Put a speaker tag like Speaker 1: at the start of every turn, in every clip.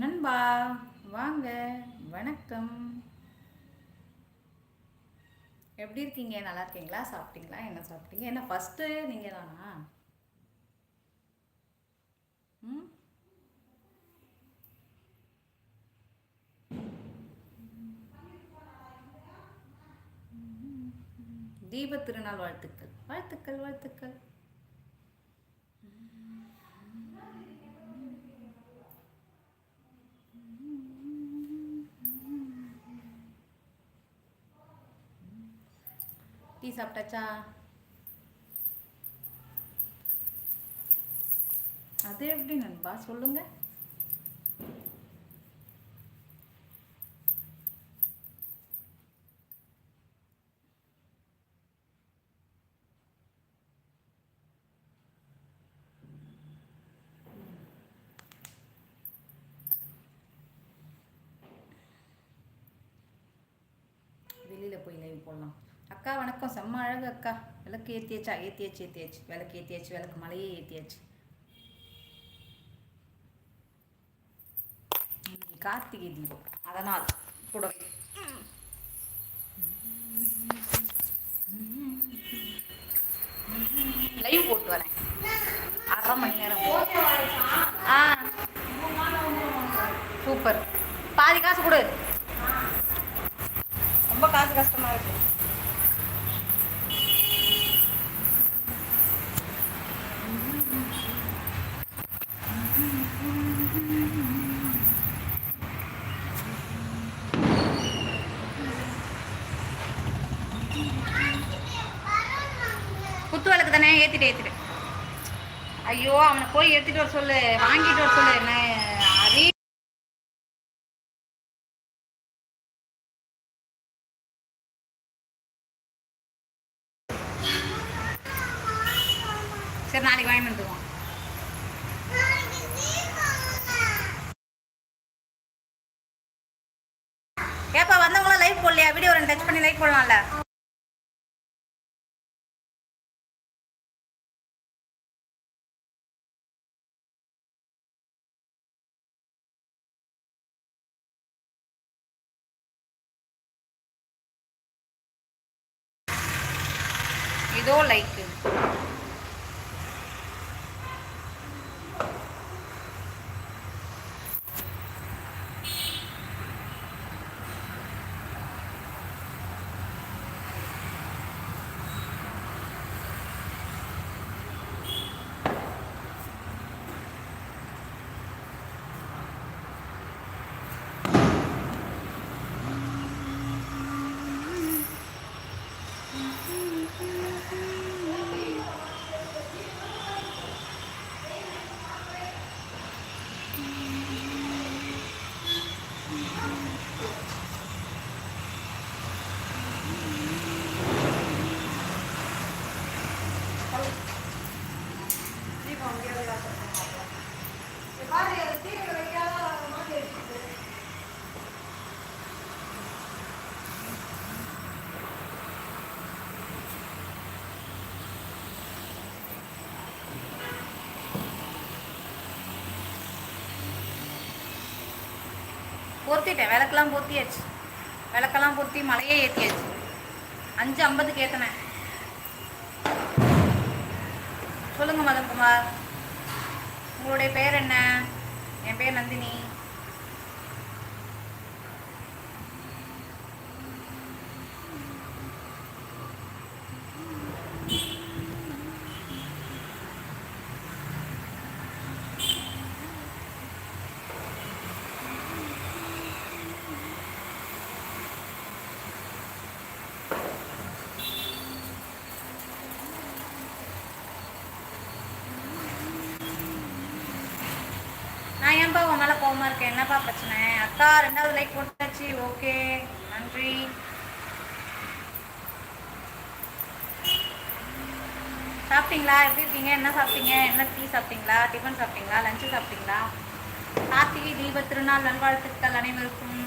Speaker 1: நண்பா வாங்க வணக்கம். எப்படி இருக்கீங்க? நல்லா இருக்கீங்களா? சாப்பிட்டீங்களா? என்ன சாப்பிட்டீங்க? என்ன ஃபஸ்ட்டு நீங்கள் தானா? ம்? தீப திருநாள் வாழ்த்துக்கள். வாழ்த்துக்கள் வாழ்த்துக்கள். டீ சாப்பிட்டாச்சா? அது எப்படி நண்பா? சொல்லுங்க. வெளியில போய் லைவ் போடலாம். அக்கா வணக்கம். செம்ம அழகு அக்கா. விளக்கு ஏற்றியாச்சா ஏற்றியாச்சு ஏற்றியாச்சு விளக்கு ஏற்றியாச்சு விளக்கு மலையே ஏற்றியாச்சு இன்னைக்கு கார்த்திகை தீபம். அதனால் புடவை. லைவ் போட்டு வரேன். அரை மணி நேரம். ஆ. சூப்பர். பாதி காசு கொடு. ரொம்ப காசு கஷ்டமா இருக்கு. குத்து விளக்கு தானே ஏத்திட்டு ஏற்றிட்டு ஐயோ அவனை போய் ஏற்றிட்டு வர சொல்லு. வாங்கிட்டு வர சொல்லு. என்ன சரி நாளைக்கு வாங்கி வந்துடுவோம் ஏப்பா வந்தவங்களாம் லைவ் போடலையா? வீடியோ ரெண்டு டச் பண்ணி லைக் போடலாம்ல? இதோ லைக்கு பொருத்திட்டேன் விளக்கெல்லாம் பொருத்தியாச்சு விளக்கெல்லாம் பொருத்தி மலையே ஏற்றியாச்சு அஞ்சு ஐம்பதுக்கு ஏற்றினேன் சொல்லுங்க மதன்குமார் உங்களுடைய பேர் என்ன? என் பேர் நந்தினி. ஏன்பா உன் மேலே கோவமாக இருக்கேன் என்னப்பா பிரச்சனை? அக்கா ரெண்டாவது லைக் போட்டாச்சு. ஓகே நன்றி. சாப்பிட்டீங்களா? எப்படி இருக்கீங்க? என்ன சாப்பிட்டீங்க? என்ன டீ சாப்பிட்டீங்களா? டிஃபன் சாப்பிட்டீங்களா? லஞ்சு சாப்பிட்டீங்களா? கார்த்திகை தீப திருநாள் நல்வாழ்த்துக்கள் அனைவருக்கும்.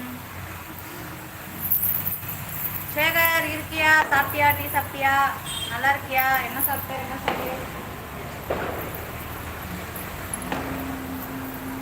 Speaker 1: சேகர் இருக்கியா? சாப்பிட்டியா? டீ சாப்பிட்டியா? நல்லா இருக்கியா? என்ன சாப்பிட்ட? என்ன சாப்பிட்டியா?